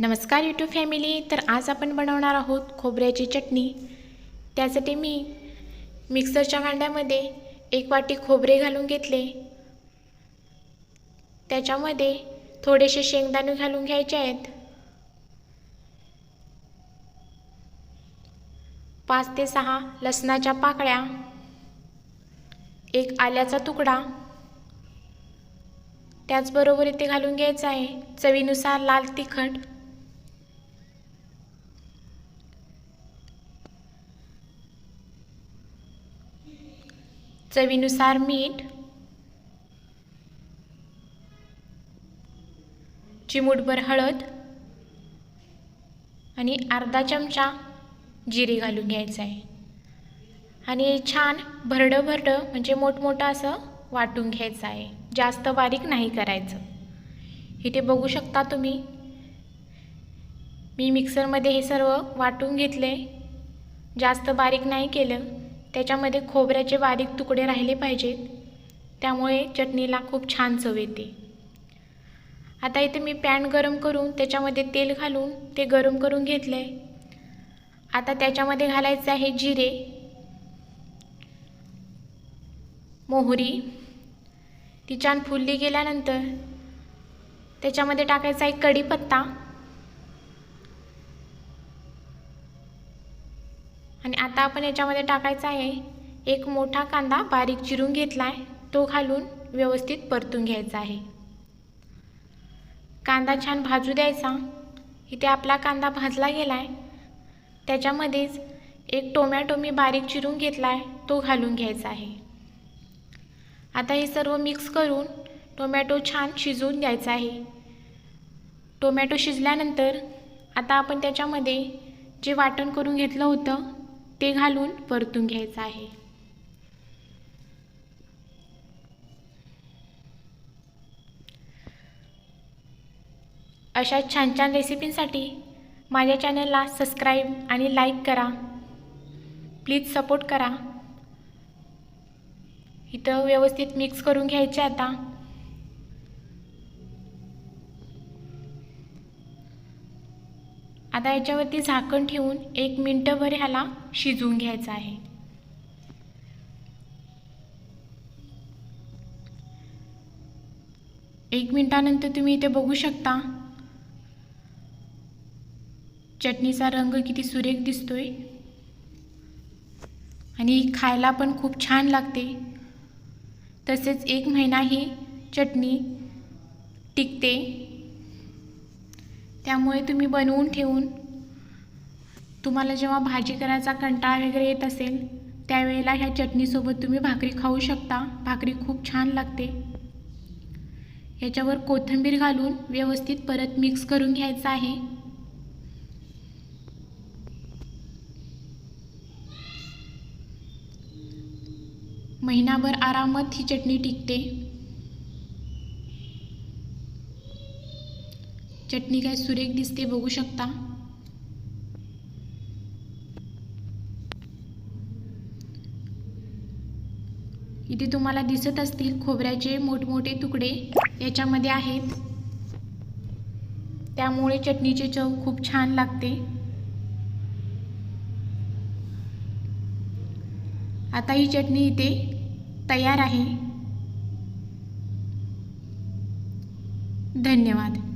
नमस्कार YouTube family तर आज आपण बनवणार आहोत खोबऱ्याची चटणी. त्यासाठी मी मिक्सरच्या भांड्यामध्ये एक वाटी खोबरे घालून घेतले. त्याच्यामध्ये थोडेसे शेंगदाणे घालून घ्यायचे आहेत. पाच ते सहा लसणाच्या पाकळ्या. एक आल्याचा तुकडा. त्याचबरोबर इथे घालून घ्यायचं आहे चवीनुसार लाल तिखट. चवीनुसार मीठ चिमूटभर हळद आणि अर्धा चमचा जिरे घालून घ्यायचं आहे. आणि छान भरडं भरडं म्हणजे मोठमोठं असं वाटून घ्यायचं आहे. जास्त बारीक नाही करायचं. इथे बघू शकता तुम्ही. मी मिक्सरमध्ये हे सर्व वाटून घेतले जास्त बारीक नाही केलं. त्याच्यामध्ये खोबऱ्याचे बारीक तुकडे राहिले पाहिजेत. त्यामुळे चटणीला खूप छान चव येते. आता इथे मी पॅन गरम करून त्याच्यामध्ये तेल घालून ते गरम करून घेतलं आहे आता त्याच्यामध्ये घालायचं आहे जिरे मोहरी. ती छान फुलली गेल्यानंतर त्याच्यामध्ये टाकायचा आहे कढीपत्ता. आणि आता आपण याच्यामध्ये टाकायचा आहे. एक मोठा कांदा बारीक चिरून घेतला आहे तो घालून व्यवस्थित परतून घ्यायचा आहे. कांदा छान भाजू द्यायचा. इथे आपला कांदा भाजला गेला आहे त्याच्यामध्येच एक टोमॅटो मी बारीक चिरून घेतला आहे तो घालून घ्यायचा आहे. आता हे सर्व मिक्स करून टोमॅटो छान शिजवून द्यायचा आहे. टोमॅटो शिजल्यानंतर आता आपण त्याच्यामध्ये जे वाटण करून घेतलं होतं ते घालून परतून घ्यायचं आहे. अशा छान छान रेसिपींसाठी माझ्या चॅनलला सबस्क्राईब आणि लाईक करा. प्लीज सपोर्ट करा. इथं व्यवस्थित मिक्स करून घ्यायचे आता. आता याच्यावरती झाकण ठेवून एक मिनटंभर ह्याला शिजवून घ्यायचं आहे. एक मिनटानंतर तुम्ही इथे बघू शकता. चटणीचा रंग किती सुरेख दिसतोय. आणि खायला पण खूप छान लागते. तसेच एक महिना ही चटणी टिकते. त्यामुळे तुम्ही बनवून ठेवून तुम्हाला जेव्हा भाजी करायचा कंटाळा वगैरे येत असेल त्यावेळेला ह्या चटणीसोबत तुम्ही भाकरी खाऊ शकता. भाकरी खूप छान लागते. याच्यावर कोथिंबीर घालून व्यवस्थित परत मिक्स करून घ्यायचं आहे. महिनाभर आरामात ही चटणी टिकते. चटणी काय सुरेख दिसते बघू शकता. इथे तुम्हाला दिसत असतील खोबऱ्याचे मोठमोठे तुकडे याच्यामध्ये आहेत. त्यामुळे चटणीचे चव खूप छान लागते. आता ही चटणी इथे तयार आहे. धन्यवाद.